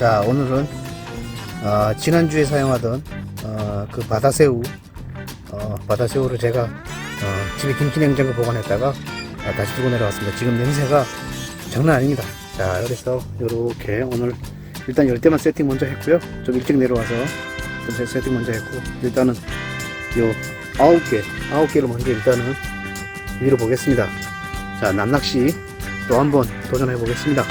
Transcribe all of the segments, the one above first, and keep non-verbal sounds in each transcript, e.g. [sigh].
자 오늘은 어, 지난주에 사용하던 어, 그 바다새우 어, 바다새우를 제가 어, 집에 김치냉장고 보관했다가 아, 다시 들고 내려왔습니다. 지금 냄새가 장난 아닙니다. 자 그래서 이렇게 오늘 일단 열대만 세팅 먼저 했고요. 좀 일찍 내려와서 좀 세- 세팅 먼저 했고 일단은 요 아홉 개 아홉 개를 먼저 일단은 밀어 보겠습니다. 자 남낚시 또 한번 도전해 보겠습니다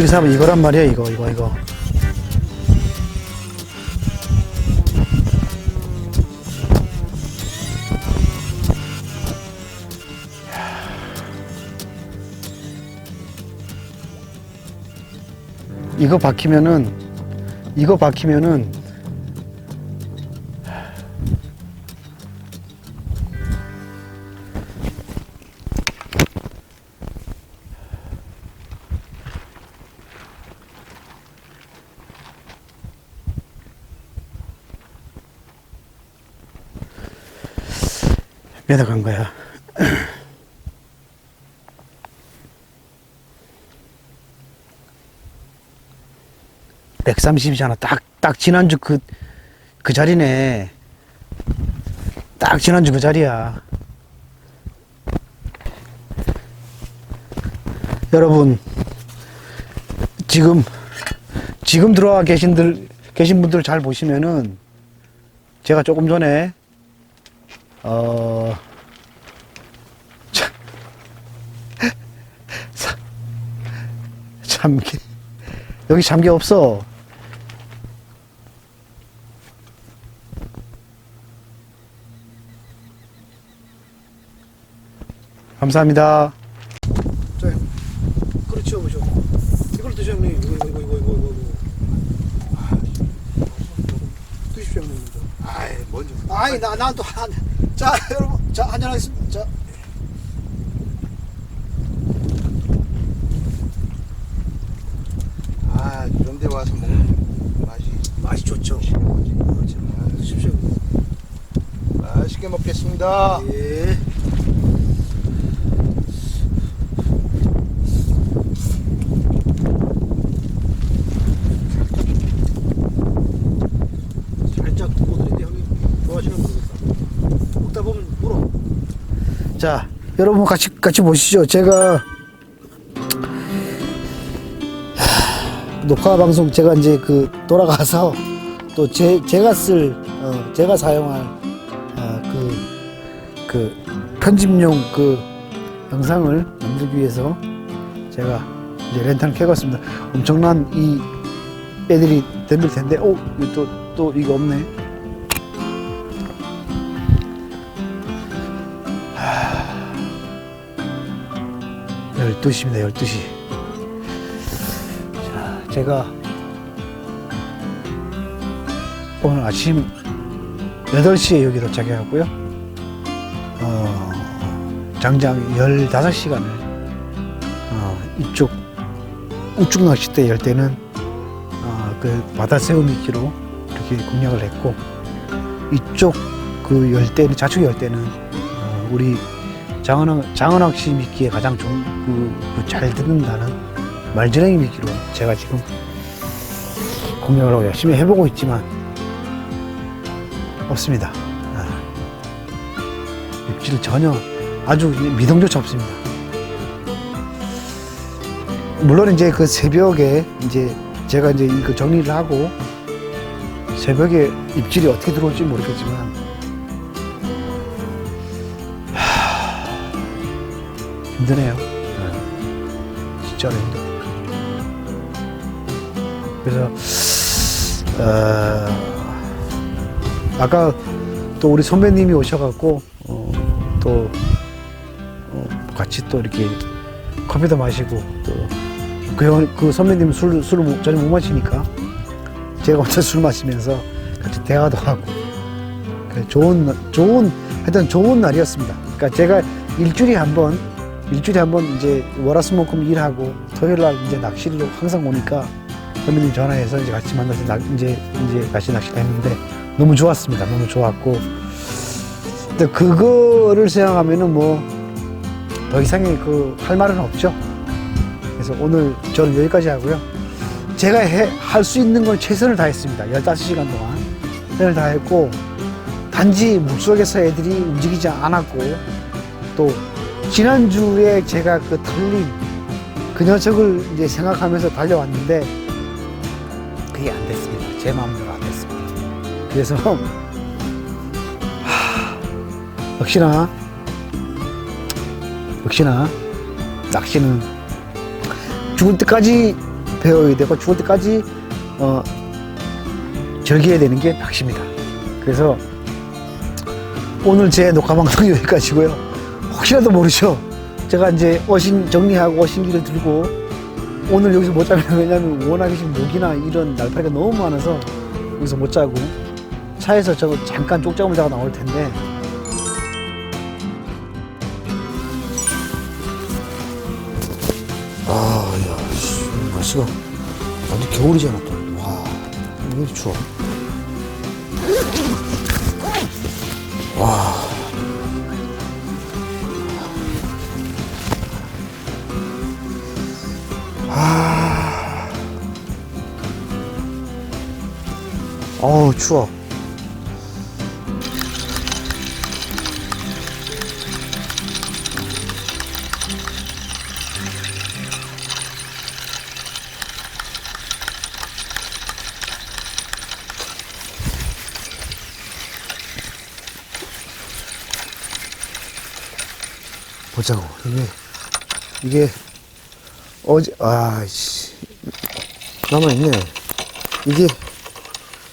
솔직히 사면 이거란 말이야 이거 이거 이거. 이거 박히면은 이거 박히면은 매덕한 거야. [clears throat] 130이잖아. 딱, 딱 지난주 그, 그 자리네. 딱 지난주 그 자리야. 여러분, 지금, 지금 들어와 계신들, 계신 분들 잘 보시면은, 제가 조금 전에, 어, 참, 사- 참게, 여기 참게 없어. 감사합니다. 자, 그렇죠, 그렇죠. 이걸 드셔, 형님. 이거, 이거, 이거, 이거, 이거. 아, 드십시오, 형님. 아이 먼저 아이 나난또 한. 자 여러분 자 한잔 하겠습니다. 자. 아 이런 데 와서 먹는 맛이 맛이 좋죠. 맛있게 먹겠습니다 예. 살짝 두고드는데 형님 좋아하시는 모르겠다. 먹다 보면 물어. 자, 여러분 같이 같이 보시죠. 제가 하, 녹화 방송 제가 이제 그 돌아가서 또 제 제가 쓸 어, 제가 사용할 어, 그, 그 편집용 그 영상을 만들기 위해서 제가 이제 렌탈 켜봤습니다. 엄청난 이 애들이 덤빌 텐데, 오, 또, 또 이거 없네. 12시입니다, 12시. 자, 제가 오늘 아침 8시에 여기 도착해갖고요. 어, 장장 15시간을 어, 이쪽 우측 낚싯대 열 때는 어, 그 바다 새우 미끼로 이렇게 공략을 했고 이쪽 그 열 때는 좌측 열 때는 어, 우리 장어낚 장어낚시 미끼에 가장 좋은 그, 그 잘 듣는다는 말지렁이 미끼로 제가 지금 공략을 하고 열심히 해보고 있지만 없습니다. 아. 입질 전혀 아주 미동조차 없습니다. 물론 이제 그 새벽에 이제 제가 이제 이거 정리를 하고 새벽에 입질이 어떻게 들어올지 모르겠지만 힘드네요. 네. 진짜로 힘들어요. 그래서 어, 아까 또 우리 선배님이 오셔갖고 어, 또 어, 같이 또 이렇게 커피도 마시고 또그 그 선배님 술 술을 못- 전혀 못 마시니까 제가 혼자 술 마시면서 같이 대화도 하고 그 좋은 좋은 하여튼 좋은 날이었습니다. 그러니까 제가 일주일에 한번 일주일에 한 번 이제 월화수목금 일하고 토요일 날 이제 낚시를 항상 오니까 선배님 전화해서 이제 같이 만나서 낚- 이제 이제 같이 낚시를 했는데 너무 좋았습니다. 너무 좋았고 근데 그거를 생각하면은 뭐 더 이상의 그 할 말은 없죠. 그래서 오늘 저는 여기까지 하고요. 제가 할 수 있는 건 최선을 다했습니다. 15시간 동안 최선을 다했고 단지 물속에서 애들이 움직이지 않았고 또 지난주에 제가 그 털린 그 녀석을 이제 생각하면서 달려왔는데 그게 안 됐습니다. 제 마음대로 안 됐습니다. 그래서 [laughs] 하, 역시나 역시나 낚시는 죽을 때까지 배워야 되고 죽을 때까지 어, 즐겨야 되는 게 낚시입니다. 그래서 오늘 제 녹화 방송이 [laughs] 여기까지고요. 혹시라도 모르죠. 제가 이제 어신 정리하고 어신기를 들고 오늘 여기서 못 자면 왜냐면 워낙에 지금 모기나 이런 날파리가 너무 많아서 여기서 못 자고 차에서 저 잠깐 쪽잠을 자고 나올 텐데 아, 야, 씨, 날씨가 완전 겨울이잖아 또. 와, 왜 이렇게 추워? 와. 어우, 추워. 보자고. 이게, 이게, 어제, 아이씨. 남아있네. 이게,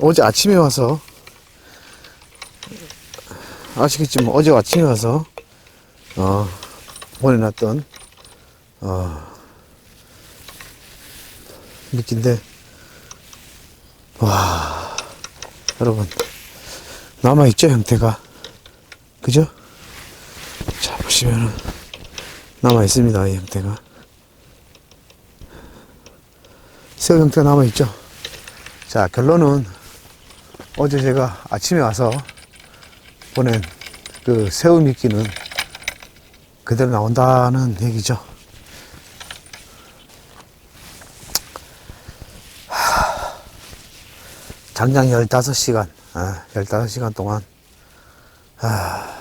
어제 아침에 와서, 아시겠지만, 어제 아침에 와서, 어, 보내놨던, 어, 미끼인데, 와, 여러분, 남아있죠, 형태가. 그죠? 자, 보시면은, 남아있습니다, 이 형태가. 새우 형태가 남아있죠? 자, 결론은, 어제 제가 아침에 와서 보낸 그 새우 미끼는 그대로 나온다는 얘기죠. 하, 장장 15시간, 아, 15시간 동안, 아,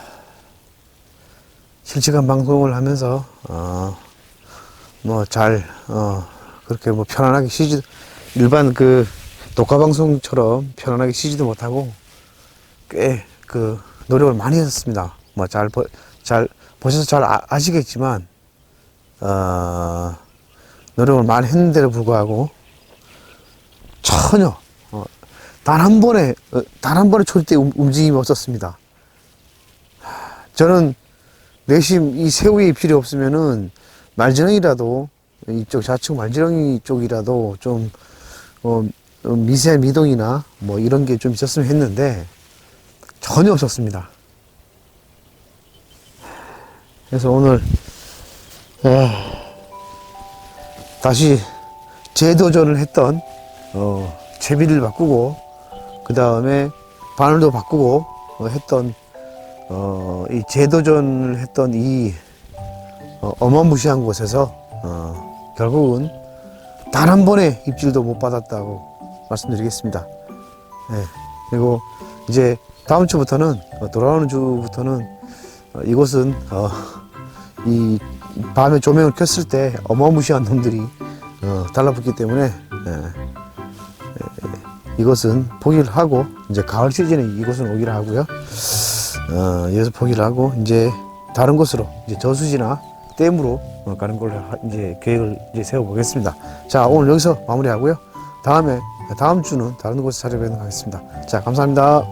실시간 방송을 하면서, 어, 뭐, 잘, 어, 그렇게 뭐 편안하게 쉬지, 일반 그, 녹화 방송처럼 편안하게 쉬지도 못하고, 꽤 그, 노력을 많이 했습니다. 뭐, 잘, 보, 잘, 보셔서 잘 아, 아시겠지만, 어, 노력을 많이 했는데도 불구하고, 전혀, 어, 단한 번에, 어, 단한 번의 움- 움직임이 없었습니다. 저는 내심 이 새우의 필요 없으면은 말지렁이라도 이쪽 좌측 말지렁이 쪽이라도 좀 어, 어, 미세 미동이나 뭐 이런 게 좀 있었으면 했는데 전혀 없었습니다. 그래서 오늘 아, 다시 재도전을 했던 어, 제비를 바꾸고 그 다음에 바늘도 바꾸고 어, 했던 어, 이 재도전을 했던 이 어, 어마무시한 곳에서 어, 결국은 단 한 번의 입질도 못 받았다고 말씀드리겠습니다. 네. 그리고 이제 다음 주부터는 어, 돌아오는 주부터는 어, 이곳은 어, 이 밤에 조명을 켰을 때 어마무시한 놈들이 어, 달라붙기 때문에 예, 예, 이것은 포기를 하고 이제 가을 시즌에 이곳은 오기를 하고요. 어, 여기서 포기를 하고 이제 다른 곳으로 이제 저수지나 댐으로 어, 가는 하- 이제 계획을 이제 세워보겠습니다. 자, 오늘 여기서 마무리하고요. 다음에, 다음 주는 다른 곳에 찾아뵙도록 하겠습니다. 자, 감사합니다.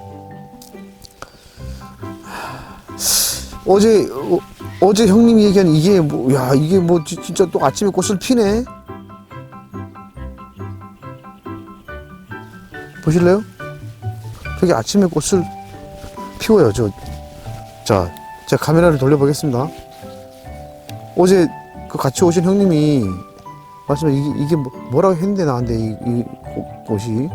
어제, 어, 어제 형님이 얘기한 이게 뭐, 야, 이게 뭐, 지- 진짜 또 아침에 꽃을 피네? 보실래요? 저기 아침에 꽃을 피워요, 저. 자, 제가 카메라를 돌려보겠습니다. 어제 그 같이 오신 형님이 말씀해 이게, 이게 뭐, 뭐라고 했는데 나한테 이, 이 꽃- 꽃이